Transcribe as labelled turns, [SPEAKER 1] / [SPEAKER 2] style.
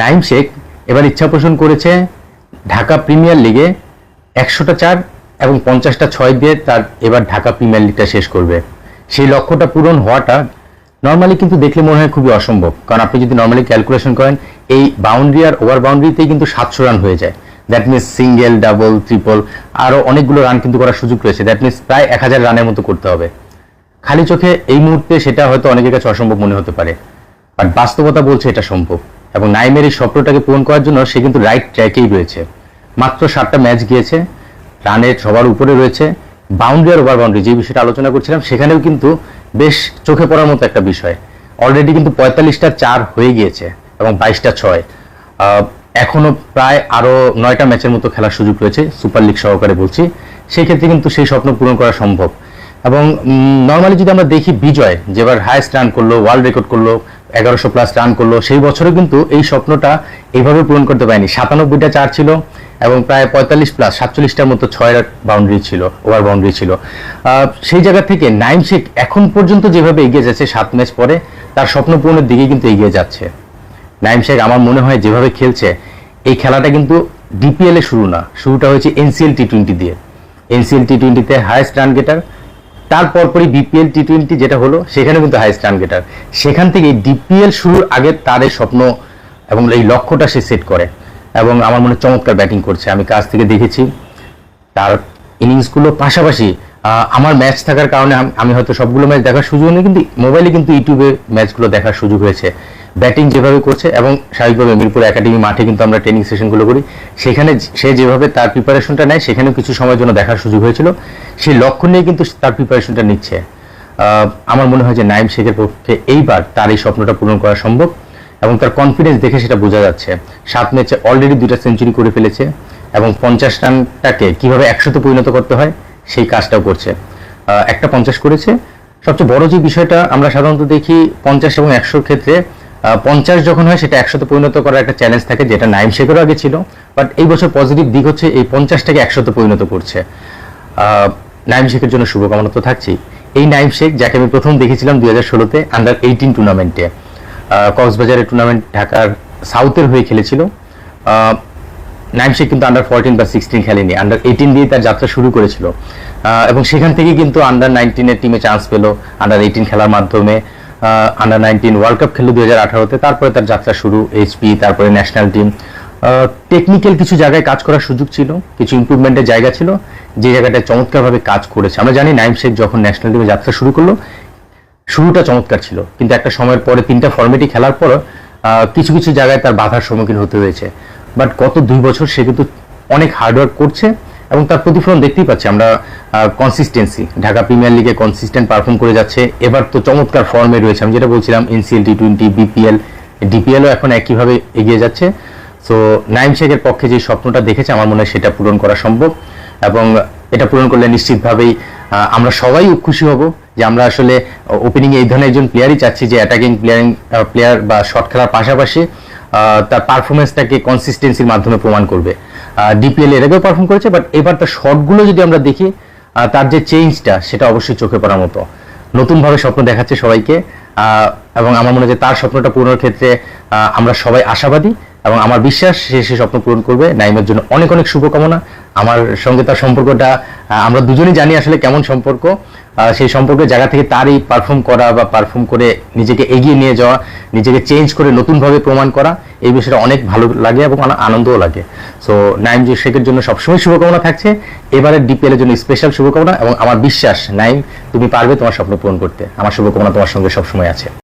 [SPEAKER 1] নাইম শেখ এবার ইচ্ছা পোষণ করেছে ঢাকা প্রিমিয়ার লিগে একশোটা চার এবং পঞ্চাশটা ছয় দিয়ে তার এবার ঢাকা প্রিমিয়ার লিগটা শেষ করবে। সেই লক্ষ্যটা পূরণ হওয়াটা নর্মালি কিন্তু দেখলে মনে হয় খুবই অসম্ভব। কারণ আপনি যদি নর্মালি ক্যালকুলেশন করেন, এই বাউন্ডারি আর ওভার বাউন্ডারিতেই কিন্তু সাতশো রান হয়ে যায়। That means single double triple আরও অনেকগুলো রান কিন্তু করার সুযোগ রয়েছে। দ্যাট মিনস প্রায় এক হাজার রানের মতো করতে হবে। খালি চোখে এই মুহূর্তে সেটা হয়তো অনেকের কাছে অসম্ভব মনে হতে পারে। বাট বাস্তবতা বলছে এটা সম্ভব। এবং নাইমের এই স্বপ্নটাকে পূরণ করার জন্য সে কিন্তু রাইট ট্র্যাকেই রয়েছে। মাত্র সাতটা ম্যাচ গিয়েছে রানের সবার উপরে রয়েছে বাউন্ডারি আর ওভার বাউন্ডারি যে বিষয়টা আলোচনা করছিলাম সেখানেও কিন্তু বেশ চোখে পড়ার মতো একটা বিষয়। অলরেডি কিন্তু পঁয়তাল্লিশটা চার হয়ে গিয়েছে এবং বাইশটা ছয়। আহ, এখনও প্রায় আরও নয়টা ম্যাচের মতো খেলার সুযোগ রয়েছে সুপার লিগ সহকারে বলছি। সেই ক্ষেত্রে কিন্তু সেই স্বপ্ন পূরণ করা সম্ভব। এবং নর্মালি যদি আমরা দেখি বিজয় যেবার হায়েস্ট রান করল ওয়ার্ল্ড রেকর্ড করল এগারোশো প্লাস রান করল। সেই বছরে কিন্তু এই স্বপ্নটা এইভাবে পূরণ করতে পারেনি। সাতানব্বইটা চার ছিল এবং প্রায় পঁয়তাল্লিশ প্লাস সাতচল্লিশটার মতো ছয় বাউন্ডারি ছিল ওভার বাউন্ডারি ছিল। সেই জায়গা থেকে নাইম শেখ এখন পর্যন্ত যেভাবে এগিয়ে যাচ্ছে সাত ম্যাচ পরে, তার স্বপ্ন পূরণের দিকে কিন্তু এগিয়ে যাচ্ছে। নাইম শেখ আমার মনে হয় যেভাবে খেলছে, এই খেলাটা কিন্তু ডিপিএল এ শুরু না। শুরুটা হয়েছে এনসিএল টি টোয়েন্টি দিয়ে। এনসিএল টি টোয়েন্টিতে হায়েস্ট রান গেটার তারপর পরই বিপিএল টি টোয়েন্টি যেটা হলো, সেখানে কিন্তু হাইস্ট রান গেটার সেখান থেকে ডিপিএল শুরুর আগে তার এই স্বপ্ন এবং এই লক্ষ্যটা সে সেট করে। এবং আমার মনে চমৎকার ব্যাটিং করছে। আমি কাছ থেকে দেখেছি, তার ইনিংসগুলো পাশাপাশি আমার ম্যাচ থাকার কারণে আমি হয়তো সবগুলো ম্যাচ দেখার সুযোগ নেই, কিন্তু মোবাইলে কিন্তু ইউটিউবে ম্যাচগুলো দেখার সুযোগ হয়েছে। ব্যাটিং যেভাবে করছে এবং স্বাভাবিকভাবে মিরপুর একাডেমি মাঠে কিন্তু আমরা ট্রেনিং সেশনগুলো করি, সেখানে সে যেভাবে তার প্রিপারেশনটা নেয়, সেখানেও কিছু সময়ের জন্য দেখার সুযোগ হয়েছিল। সেই লক্ষ্য নিয়ে কিন্তু তার প্রিপারেশনটা নিচ্ছে। আমার মনে হয় যে নাইম শেখের পক্ষে এইবার তার এই স্বপ্নটা পূরণ করা সম্ভব এবং তার কনফিডেন্স দেখে সেটা বোঝা যাচ্ছে। সাত ম্যাচে অলরেডি দুইটা সেঞ্চুরি করে ফেলেছে এবং পঞ্চাশ রানটাকে কীভাবে একশোতে পরিণত করতে হয়, সেই কাজটাও করছে। একটা পঞ্চাশ করেছে। সবচেয়ে বড় যে বিষয়টা আমরা সাধারণত দেখি, পঞ্চাশ এবং একশোর ক্ষেত্রে পঞ্চাশ যখন হয়, সেটা একশোতে পরিণত করার একটা চ্যালেঞ্জ থাকে, যেটা নাইম শেখেরও আগে ছিল। বাট এই বছর পজিটিভ দিক হচ্ছে, এই পঞ্চাশটাকে একশোতে পরিণত করছে। নাইম শেখের জন্য শুভকামনা তো থাকছেই। এই নাইম শেখ, যাকে আমি প্রথম দেখেছিলাম দুই হাজার ষোলোতে আন্ডার এইটিন টুর্নামেন্টে কক্সবাজারের টুর্নামেন্ট ঢাকার সাউথের হয়ে খেলেছিল। নাইম শেখ কিন্তু আন্ডার ফোরটিন বা সিক্সটিন খেলেনি আন্ডার এইটিন দিয়ে তার যাত্রা শুরু করেছিল। এবং সেখান থেকে কিন্তু আন্ডার নাইনটিনের টিমে চান্স পেল আন্ডার এইটিন খেলার মাধ্যমে। আন্ডার নাইনটিন ওয়ার্ল্ড কাপ খেললো দুই হাজার আঠারোতে। তারপরে তার যাত্রা শুরু এইচপি তারপরে ন্যাশনাল টিম টেকনিক্যাল কিছু জায়গায় কাজ করার সুযোগ ছিল, কিছু ইমপ্রুভমেন্টের জায়গা ছিল, যে জায়গাটায় চমৎকারভাবে কাজ করেছে। আমরা জানি নাইম শেখ যখন ন্যাশনাল টিমে যাত্রা শুরু করল, শুরুটা চমৎকার ছিল। কিন্তু একটা সময়ের পরে তিনটা ফর্মেটই খেলার পর কিছু কিছু জায়গায় তার বাধার সম্মুখীন হতে হয়েছে। বাট গত দুই বছর সে কিন্তু অনেক হার্ডওয়ার্ক করছে। এবং তার প্রতিফলন দেখতেই পাচ্ছি আমরা কনসিস্টেন্সি ঢাকা প্রিমিয়ার লিগে কনসিস্টেন্ট পারফর্ম করে যাচ্ছে। এবার তো চমৎকার ফর্মে রয়েছে, আমি যেটা বলছিলাম এনসিএল টি টোয়েন্টি বিপিএল ডিপিএলও এখন একইভাবে এগিয়ে যাচ্ছে। সো নাইম শেখের পক্ষে যে স্বপ্নটা দেখেছে, আমার মনে হয় সেটা পূরণ করা সম্ভব। এবং এটা পূরণ করলে নিশ্চিতভাবেই আমরা সবাই খুশি হব যে আমরা আসলে ওপেনিং এই ধরনের একজন প্লেয়ারই চাচ্ছি যে অ্যাটাকিং প্লেয়ারিং প্লেয়ার বা শট খেলার পাশাপাশি তার পারফরমেন্সটাকে কনসিস্টেন্সির মাধ্যমে প্রমাণ করবে। ডিপিএল এর আগেও পারফর্ম করেছে বাট এবার তার শটগুলো যদি আমরা দেখি তার যে চেঞ্জটা সেটা অবশ্যই চোখে পড়ার মতো। নতুনভাবে স্বপ্ন দেখাচ্ছে সবাইকে এবং আমার মনে হয় তার স্বপ্নটা পূরণের ক্ষেত্রে আমরা সবাই আশাবাদী, এবং আমার বিশ্বাস সে সে স্বপ্ন পূরণ করবে। নাইমের জন্য অনেক অনেক শুভকামনা। আমার সঙ্গে তার সম্পর্কটা আমরা দুজনেই জানি আসলে কেমন সম্পর্ক। সেই সম্পর্কের জায়গা থেকে তারই পারফর্ম করা বা পারফর্ম করে নিজেকে এগিয়ে নিয়ে যাওয়া, নিজেকে চেঞ্জ করে নতুনভাবে প্রমাণ করা, এই বিষয়টা অনেক ভালো লাগে এবং আনন্দও লাগে। সো নাইম শেখের জন্য সবসময় শুভকামনা থাকছে। এবারে ডিপিএল এর জন্য স্পেশাল শুভকামনা এবং আমার বিশ্বাস নাইম তুমি পারবে তোমার স্বপ্ন পূরণ করতে। আমার শুভকামনা তোমার সঙ্গে সবসময় আছে।